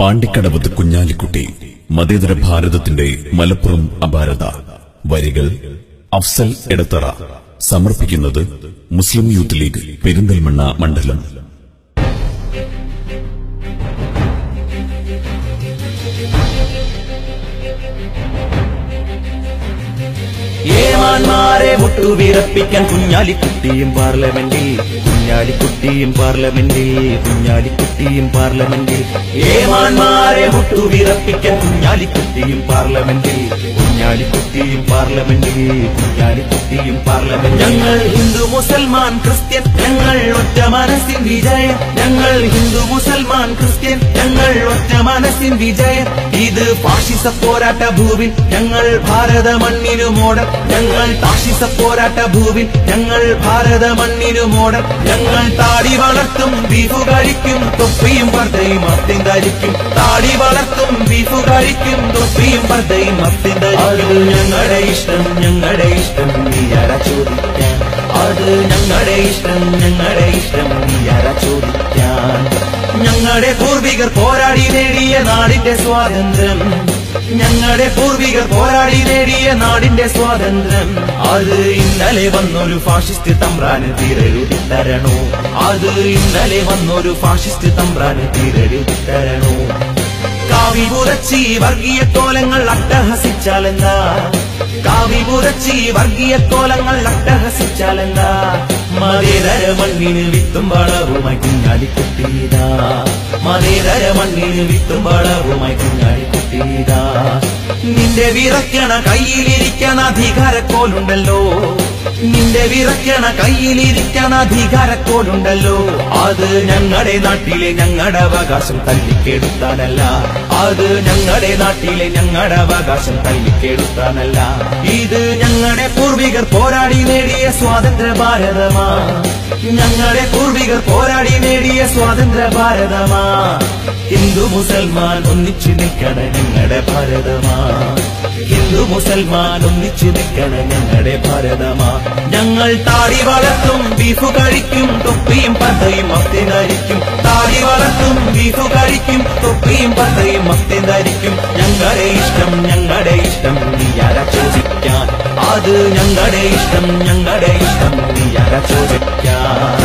പാണ്ടിക്കടവത്ത് കുഞ്ഞാലിക്കുട്ടി മതേതര ഭാരതത്തിന്റെ മലപ്പുറം അപാരത. വരികൾ അഫ്സൽ എടത്തറ. സമർപ്പിക്കുന്നത് മുസ്ലിം യൂത്ത് ലീഗ് പെരിന്തൽമണ്ണ മണ്ഡലം. ഏമാന്മാരെ മുട്ടുവിറപ്പിക്കാൻ കുഞ്ഞാലിക്കുട്ടിയും പാർലമെന്റിൽ. കുഞ്ഞാലിക്കുട്ടിയും പാർലമെന്റിൽ. കുഞ്ഞാലിക്കുട്ടിയും പാർലമെന്റിൽ. ഏമാന്മാരെ മുട്ടുവിറപ്പിക്കാൻ കുഞ്ഞാലിക്കുട്ടിയും പാർലമെന്റിൽ. കുഞ്ഞാലിക്കുട്ടിയും പാർലമെന്റ് കുഞ്ഞാലിക്കുട്ടിയും പാർലമെന്റ് ഞങ്ങൾ ഹിന്ദു മുസൽമാൻ ക്രിസ്ത്യൻ. ഞങ്ങൾ ഒറ്റ മനസ്സിൻ വിജയം. ഞങ്ങൾ ഹിന്ദു മുസൽമാൻ ക്രിസ്ത്യൻ. ഞങ്ങൾ ഒറ്റ മനസ്സിൻ വിജയം. ഇത് ഫാഷിസ പോരാട്ട ഭൂവിൽ ഞങ്ങൾ ഭാരത മണ്ണിനു മോഡൽ. ഞങ്ങൾ ഫാഷിസ പോരാട്ട ഭൂവിൽ ഞങ്ങൾ ഭാരത മണ്ണിനു മോഡൽ. ഞങ്ങൾ താടി വളർത്തും ബീഫു കഴിക്കും തൊപ്പിയും പർദ്ദയും അത്തിൻ താടി വളർത്തും ബീഫു കഴിക്കും തൊപ്പിയും പർദ്ദയും അത്തിൻ ധരിക്കും അത് ഞങ്ങളുടെ ഇഷ്ടം ഞങ്ങളുടെ ഇഷ്ടം നീ ആരാ ചോദിക്കാൻ? അത് ഞങ്ങളുടെ ഇഷ്ടം ഞങ്ങളുടെ ഇഷ്ടം നീ ആരാ ചോദിക്കാൻ? ഞങ്ങളുടെ പൂർവികർ പോരാടി നേടിയ നാടിന്റെ സ്വാതന്ത്ര്യം. ഞങ്ങളുടെ പൂർവികർ പോരാടി നേടിയ നാടിന്റെ സ്വാതന്ത്ര്യം. അത് ഇന്നലെ വന്നൊരു ഫാഷിസ്റ്റ് തമ്പ്രാന് തീരെഴുതി തരണോ അത് ഇന്നലെ വന്നൊരു ഫാഷിസ്റ്റ് തമ്പ്രാന് തീരെഴുതി തരണോ കാവി പുരച്ചി വർഗീയ കോലങ്ങൾ അട്ടഹസിച്ചാലെന്താ? കാവി പുരച്ചി വർഗീയ കോലങ്ങൾ അട്ടഹസിച്ചാലെന്താ? മതേതര മണ്ണിന് വിത്തും വളവുമായി കുഞ്ഞാലിക്കുട്ടീതാ മതേതര മണ്ണിന് വിത്തും വളവുമായി കുഞ്ഞാലിക്കുട്ടീതാ നിന്റെ വിറയ്ക്കണ കയ്യിലിരിക്കണ അധികാരക്കോലുണ്ടല്ലോ. നിന്റെ വിറയ്ക്കണ കയ്യിലിരിക്കണ അധികാരത്തോടുണ്ടല്ലോ. അത് ഞങ്ങളുടെ നാട്ടിലെ ഞങ്ങളുടെ അവകാശം തല്ലിക്കെടുത്താനല്ല. അത് ഞങ്ങളുടെ നാട്ടിലെ ഞങ്ങളുടെ അവകാശം തല്ലിക്കെടുത്താനല്ല. ഇത് ഞങ്ങളുടെ പൂർവികർ പോരാടി നേടിയ സ്വാതന്ത്ര്യ ഭാരതമാ. ഞങ്ങളുടെ പൂർവികർ പോരാടി നേടിയ സ്വാതന്ത്ര്യ ഭാരതമാ. ഹിന്ദു മുസൽമാൻ ഒന്നിച്ചു നിൽക്കണ ഞങ്ങളുടെ ഭാരതമാ. ഹിന്ദു മുസൽമാൻ ഒന്നിച്ചു നിൽക്കണം ഞങ്ങളുടെ ഭാരതമാ. ഞങ്ങൾ താടി വളർത്തും ബീഫ് കഴിക്കും തൊപ്പിയും പന്തയും മത്തി ധരിക്കും. താടി വളർത്തും ബീഫ് കഴിക്കും തൊപ്പിയും പന്തയും മത്തി ധരിക്കും. ഞങ്ങളുടെ ഇഷ്ടം ഞങ്ങളുടെ ഇഷ്ടം നീ അര ചോദിക്കാൻ. അത് ഞങ്ങളുടെ ഇഷ്ടം ഞങ്ങളുടെ ഇഷ്ടം നീ അര ചോദിക്കാൻ.